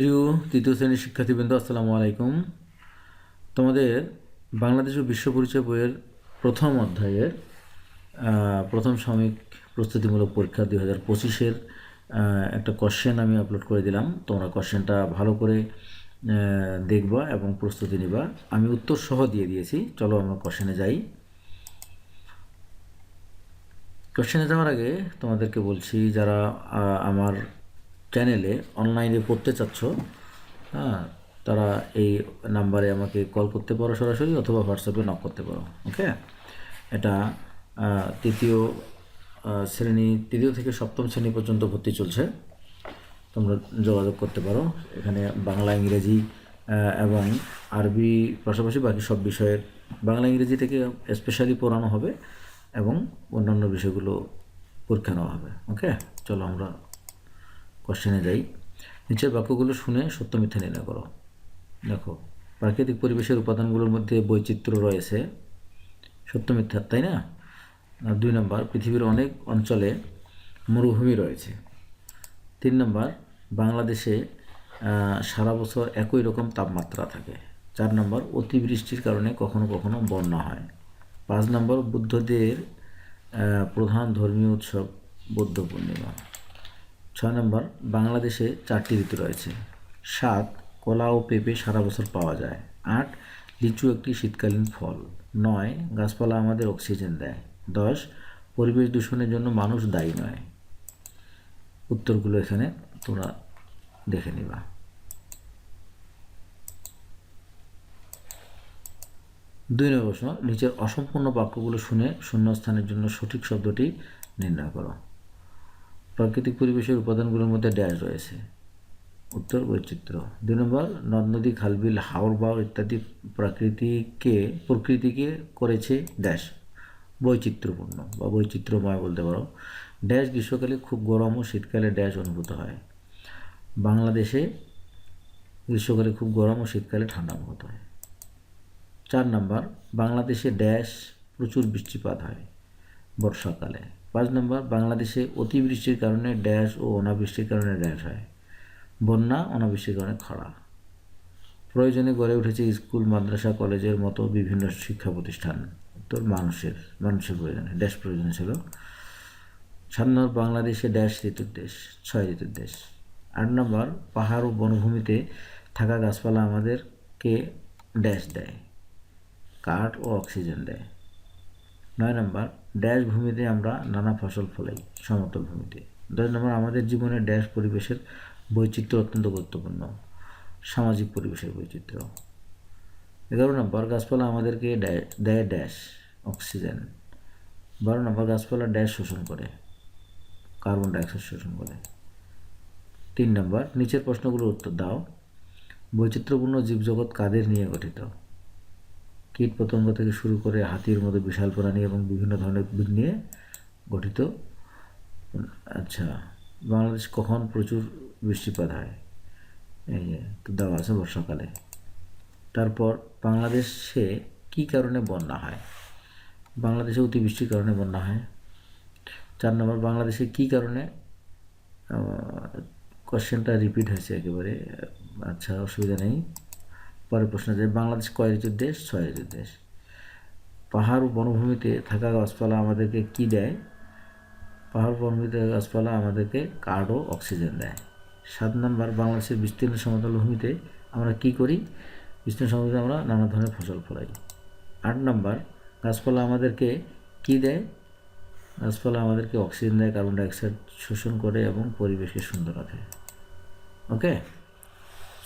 প্রিয় তৃতীয় শ্রেণির শিক্ষার্থীবৃন্দ, আসসালামু আলাইকুম। তোমাদের বাংলাদেশ ও বিশ্ব পরিচয় বইয়ের প্রথম অধ্যায়ের প্রথম সাময়িক প্রস্তুতিমূলক পরীক্ষা দুই হাজার পঁচিশের একটা কোশ্চেন আমি আপলোড করে দিলাম। তোমরা কোশ্চেনটা ভালো করে দেখবা এবং প্রস্তুতি নিবা। আমি উত্তর সহ দিয়ে দিয়েছি। চলো আমরা কোশ্চেনে যাই। কোশ্চেনে যাওয়ার আগে তোমাদেরকে বলছি, যারা আমার চ্যানেলে অনলাইনে পড়তে চাচ্ছ হ্যাঁ তারা এই নাম্বারে আমাকে কল করতে পারো সরাসরি অথবা হোয়াটসঅ্যাপে নক করতে পারো ওকে এটা তৃতীয় শ্রেণি, তৃতীয় থেকে সপ্তম শ্রেণি পর্যন্ত ভর্তি চলছে। তোমরা যোগাযোগ করতে পারো, এখানে বাংলা, ইংরেজি এবং আরবি পাশাপাশি বাকি সব বিষয়ের বাংলা, ইংরেজি থেকে স্পেশালি পড়ানো হবে এবং অন্যান্য বিষয়গুলো পরীক্ষা নেওয়া হবে ওকে চলো আমরা কোশ্চেনে যাই। নিচের বাক্যগুলো শুনে সত্য মিথ্যা নির্ণয় করো। দেখো, প্রাকৃতিক পরিবেশের উপাদানগুলোর মধ্যে বৈচিত্র্য রয়েছে। সত্য মিথ্যা, তাই না? আর দুই নম্বর, পৃথিবীর অনেক অঞ্চলে মরুভূমি রয়েছে। তিন নম্বর, বাংলাদেশে সারা বছর একই রকম তাপমাত্রা থাকে। চার নম্বর, অতিবৃষ্টির কারণে কখনো কখনো বন্যা হয়। পাঁচ নম্বর, বুদ্ধদের প্রধান ধর্মীয় উৎসব বৌদ্ধ পূর্ণিমা। ছয় নম্বর, বাংলাদেশে চারটি ঋতু রয়েছে। সাত, কলা ও পেঁপে সারা বছর পাওয়া যায়। আট, লিচু একটি শীতকালীন ফল। নয়, গাছপালা আমাদের অক্সিজেন দেয়। দশ, পরিবেশ দূষণের জন্য মানুষ দায়ী নয়। উত্তরগুলো এখানে তোমরা দেখে নিবা। দুই নম্বর প্রশ্ন, নিচের অসম্পূর্ণ বাক্যগুলো শুনে শূন্যস্থানের জন্য সঠিক শব্দটি নির্ণয় করো। প্রাকৃতিক পরিবেশের উপাদানগুলোর মধ্যে ড্যাশ রয়েছে। উত্তর বৈচিত্র্য। দুই নম্বর, নদ, নদী খালবিল হাওর বাওর ইত্যাদি প্রাকৃতিকে, প্রকৃতিকে করেছে ড্যাশ। বৈচিত্র্যপূর্ণ বা বৈচিত্র্যময় বলতে পারো। ড্যাশ গ্রীষ্মকালে খুব গরম ও শীতকালে ড্যাশ অনুভূত হয়। বাংলাদেশে গ্রীষ্মকালে খুব গরম ও শীতকালে ঠান্ডা অনুভূত হয়। চার নম্বর, বাংলাদেশে ড্যাশ প্রচুর বৃষ্টিপাত হয় বর্ষাকালে। পাঁচ নম্বর, বাংলাদেশে অতিবৃষ্টির কারণে ড্যাশ ও অনাবৃষ্টির কারণে ড্যাশ হয়। বন্যা, অনাবৃষ্টির কারণে খরা। প্রয়োজনে গড়ে উঠেছে স্কুল, মাদ্রাসা, কলেজের মতো বিভিন্ন শিক্ষা প্রতিষ্ঠান। তোর মানুষের মানুষের প্রয়োজনে ড্যাশ প্রয়োজন ছিল। সাত নম্বর, বাংলাদেশে ড্যাশ ঋতুর দেশ, ছয় ঋতুর দেশ। আট নম্বর, পাহাড় ও বনভূমিতে থাকা গাছপালা আমাদেরকে ড্যাশ দেয়, কাঠ ও অক্সিজেন দেয়। নয় নম্বর ড্যাশ ভূমিতে আমরা নানা ফসল ফলাই, সমতল ভূমিতে। দশ নম্বর, আমাদের জীবনে ড্যাশ পরিবেশের বৈচিত্র্য অত্যন্ত গুরুত্বপূর্ণ, সামাজিক পরিবেশের বৈচিত্র্য। এগারো নম্বর, গাছপালা আমাদেরকে দেয় ড্যাশ, অক্সিজেন। বারো নম্বর, গাছপালা ড্যাশ শোষণ করে, কার্বন ডাইঅক্সাইড শোষণ করে। তিন নম্বর, নিচের প্রশ্নগুলোর উত্তর দাও। বৈচিত্র্যপূর্ণ জীবজগৎ কাদের নিয়ে গঠিত? কীট পতঙ্গ থেকে শুরু করে হাতির মতো বিশাল প্রাণী এবং বিভিন্ন ধরনের উদ্ভিদ নিয়ে গঠিত। আচ্ছা বাংলাদেশ কখন প্রচুর বৃষ্টিপাত হয়? এই যে তো দেওয়া আছে বর্ষাকালে। তারপর বাংলাদেশে কী কারণে বন্যা হয়? বাংলাদেশে অতিবৃষ্টির কারণে বন্যা হয়। চার নম্বর, বাংলাদেশে কী কারণে কোশ্চেনটা রিপিট হয়েছে একেবারে। আচ্ছা অসুবিধা নেই। পরের প্রশ্ন যে বাংলাদেশ কয় ঋতুর দেশ ছয় ঋতুর দেশ পাহাড় ও বনভূমিতে থাকা গাছপালা আমাদেরকে কি দেয়? পাহাড় বনভূমিতে গাছপালা আমাদেরকে কাঠ ও অক্সিজেন দেয়। সাত নম্বর, বাংলাদেশের বিস্তীর্ণ সমতল ভূমিতে আমরা কি করি? বিস্তীর্ণ সমতলে আমরা নানা ধরনের ফসল ফলাই। আট নম্বর, গাছপালা আমাদেরকে কি দেয়? গাছপালা আমাদেরকে অক্সিজেন দেয়, কার্বন ডাইঅক্সাইড শোষণ করে এবং পরিবেশকে সুন্দর রাখে। ওকে?